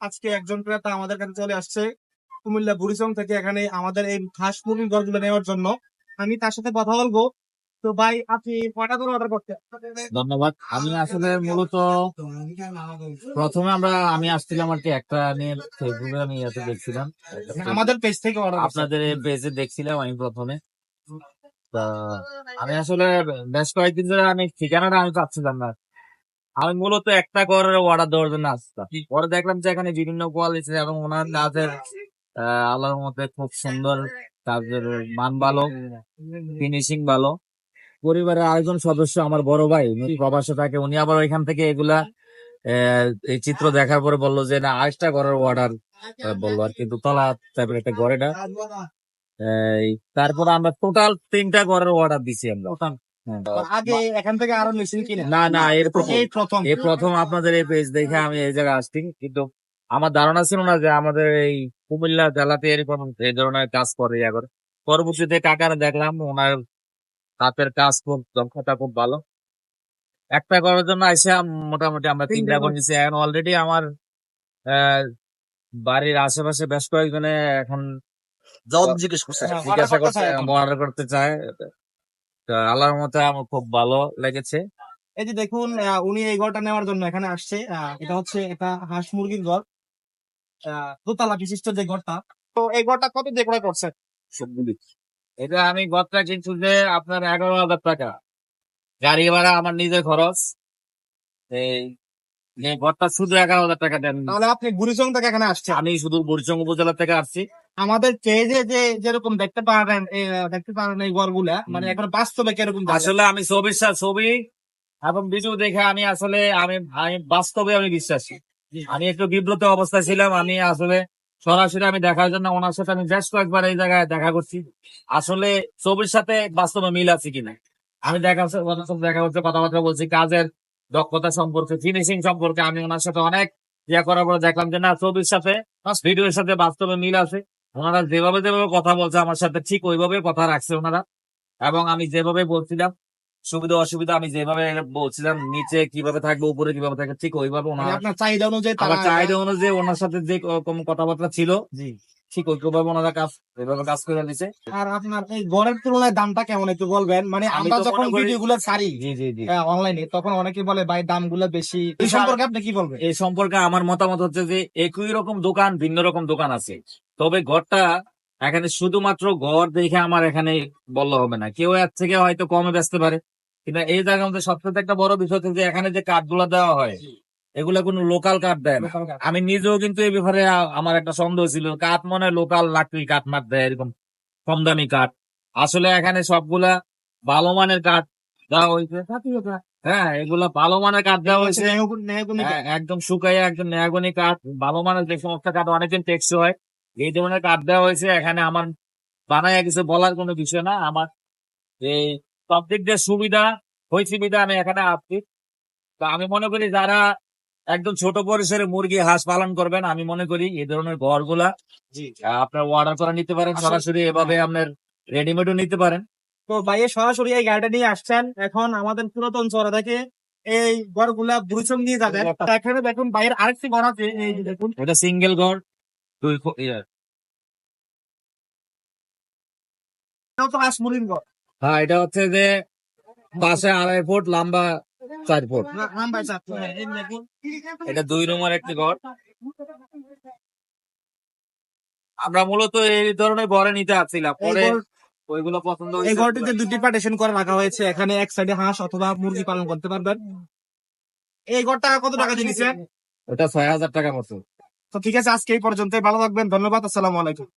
আজকে একজন ক্রেতা আমাদের কাছে চলে আসছে কুমিল্লা বুড়িচং থেকে এখানে আমাদের এই হাঁস মুরগির ঘরগুলো নেওয়ার জন্য। আমি তার সাথে কথা বলব। তো ভাই আপনি কয়টা করে অর্ডার করতে ধন্যবাদ। আমি আসলে মূলত প্রথমে আমরা আমি আসছিলাম আর কি একটা নিয়ে ফেসবুকে আমি ইয়াতে দেখছিলাম। আমাদের পেজ থেকে অর্ডার আপনাদের পেজে দেখছিলাম আমি প্রথমে। তা আমি আসলে বেশ কয়েকদিন ধরে আমি ঠিকানাটা আমি পাচ্ছিলাম না। আমি মূলত একটা করে অর্ডার দেওয়ার জন্য আসতাম। পরে দেখলাম যে এখানে বিভিন্ন কোয়ালিটি এবং ওনার আহ, আল্লাহর মধ্যে খুব সুন্দর কাজের মান ভালো ফিনিশিং ভালো। পরিবারের আরেকজন সদস্য আমার বড় ভাই প্রবাসে থাকে উনি আবার ওইখান থেকে এগুলা আহ, এই চিত্র দেখার পরে বলল যে না আরেকটা ঘরের অর্ডার বলল আর কিন্তু তলা টাইপের একটা ঘর এই, তারপর আমরা টোটাল তিনটা ঘরের অর্ডার দিছি আমরা। আগে এখান থেকে আরও মেশিন কিনে। না না এর প্রথম। এই প্রথম। আপনাদের এই পেজ দেখে আমি এই জায়গায় আসছি কিন্তু আমার ধারণা ছিল না যে আমাদের এই কুমিল্লা জেলাতে এরকম এই ধরনের কাজ করে এখন পরবর্তীতে কাকার দেখলাম ওনার হাতের কাজ খুব দক্ষতা খুব ভালো। একটা করার জন্য এসে মোটামুটি আমরা তিনটা তিনটা করে। করেছি এখন অলরেডি আমার আহ, বাড়ির আশেপাশে বেশ কয়েকজনে এখন জবাব জিজ্ঞেস করছে। হ্যাঁ, জিজ্ঞাসা করছে অর্ডার করতে চায়। তো আল্লাহর মতে আমার খুব ভালো লেগেছে। এই যে দেখুন উনি এই ঘরটা নেওয়ার জন্য এখানে আসছে। এটা হচ্ছে এটা হাঁস মুরগির ঘর। দোতলা বিশিষ্ট যে ঘরটা। তো এই ঘরটা কত দিয়ে ক্রয় করছে এটা আমি গতটা কিনছি যে আপনার এগারো হাজার টাকা। গাড়ি ভাড়া আমার নিজের খরচ। এই ঘরটা শুধু এগারো হাজার টাকা দেন। তাহলে আপনি গুরিচং থেকে এখানে আসছে আমি শুধু বরিচং উপজেলা থেকে আসছি। আমাদের পেজে যে যেরকম দেখতে পারেন দেখতে পারেন এই ঘরগুলা মানে এখন বাস্তবে কীরকম আসলে আমি ছবির ছবি এবং ভিডিও দেখে আমি আসলে আমি আমি বাস্তবে আমি বিশ্বাসী। আমি একটু বিব্রত অবস্থায় ছিলাম আমি আসলে সরাসরি আমি দেখার জন্য ওনার সাথে আমি বেশ কয়েকবার এই জায়গায় দেখা করছি। আসলে ছবির সাথে বাস্তবে মিল আছে কিনা? আমি দেখা ওনার সাথে দেখা হচ্ছে কথাবার্তা বলছি কাজের দক্ষতা সম্পর্কে ফিনিশিং সম্পর্কে আমি ওনার সাথে অনেক ইয়ে করার পরে দেখলাম যে না ছবির সাথে ভিডিওর সাথে বাস্তবে মিল আছে। ওনারা যেভাবে যেভাবে কথা বলছে আমার সাথে ঠিক ওইভাবে কথা রাখছে ওনারা। এবং আমি যেভাবে বলছিলাম সুবিধা অসুবিধা আমি যেভাবে বলছিলাম নিচে কীভাবে থাকবে উপরে কীভাবে থাকবে ঠিক ওইভাবে ওনার ওনারা চাহিদা অনুযায়ী চাহিদা অনুযায়ী ওনার সাথে যে কথাবার্তা ছিল জি। ঠিক ওনারা কাজ এভাবে কাজ করে আর আপনার এই ঘরের তুলনায় দামটা কেমন একটু বলবেন? মানে আমরা যখন ভিডিও গুলো ছাড়ি জি জি জি। অনলাইনে তখন অনেকে বলে ভাই দামগুলো বেশি। এই সম্পর্কে আপনি কি বলবেন? এই সম্পর্কে আমার মতামত হচ্ছে যে একই রকম দোকান ভিন্ন রকম দোকান আছে। তবে ঘরটা এখানে শুধুমাত্র ঘর দেখে আমার এখানে বললে হবে না। কেউ এর থেকে হয়তো কমে বেচতে পারে। কিন্তু এই জায়গার মধ্যে সবচেয়ে একটা বড় বিষয় হচ্ছে যে এখানে যে কাঠগুলো দেওয়া হয় এগুলা কোনো লোকাল কাঠ দেয় না। আমি নিজেও কিন্তু এই ব্যাপারে আমার একটা সন্দেহ ছিল। কাঠ মনে লোকাল লাকড়ি কাঠ মাঠ দেয় এরকম কম দামি কাঠ আসলে এখানে সবগুলা ভালো মানের কাঠ দেওয়া হয়েছে। হ্যাঁ এগুলা ভালো মানের কাঠ দেওয়া হয়েছে। হ্যাঁ, একদম শুকাইয়া একদম ন্যাগনি কাঠ ভালো মানের যে সমস্ত কাঠ অনেকদিন টেকসই হয়। এই ধরনের কাঠ দেওয়া হয়েছে। এখানে আমার বানায় কিছু বলার কোনো বিষয় না। আমার এই সব দিক দিয়ে সুবিধা হয়েছে সুবিধা আমি এখানে আসছি তো আমি মনে করি যারা একদম ছোট পরিসরে মুরগি হাঁস পালন করবেন আমি মনে করি এই ধরনের ঘরগুলা আপনার অর্ডার করে নিতে পারেন সরাসরি এভাবে আপনার রেডিমেডও নিতে পারেন। তো ভাইয়ে সরাসরি এই গাড়িটা নিয়ে আসছেন এখন আমাদের পুরাতন চড়া থেকে এই ঘরগুলা বুড়িচং নিয়ে যাবেন। এখানে দেখুন বাইরের আরেকটি ঘর আছে এই দেখুন। এটা সিঙ্গেল ঘর দুই ইয়ে, তো ঘর। হ্যাঁ এটা হচ্ছে যে পাশে আড়াই ফুট লম্বা চার ফুট হ্যাঁ, এই দেখুন এটা দুই নম্বর একটি ঘর। আমরা মূলত এই ধরনের ঘরে নিতে আসছিলাম। পরে ওইগুলো পছন্দ এই ঘরটিতে দুটি পার্টিশন করে রাখা হয়েছে। এখানে এক সাইডে হাঁস অথবা মুরগি পালন করতে পারবেন। এই ঘরটা কত টাকা দিয়েছেন ওটা ছয় হাজার টাকা মতো। তো ঠিক আছে আজকে এই পর্যন্ত ভালো থাকবেন। ধন্যবাদ। আসসালামু আলাইকুম।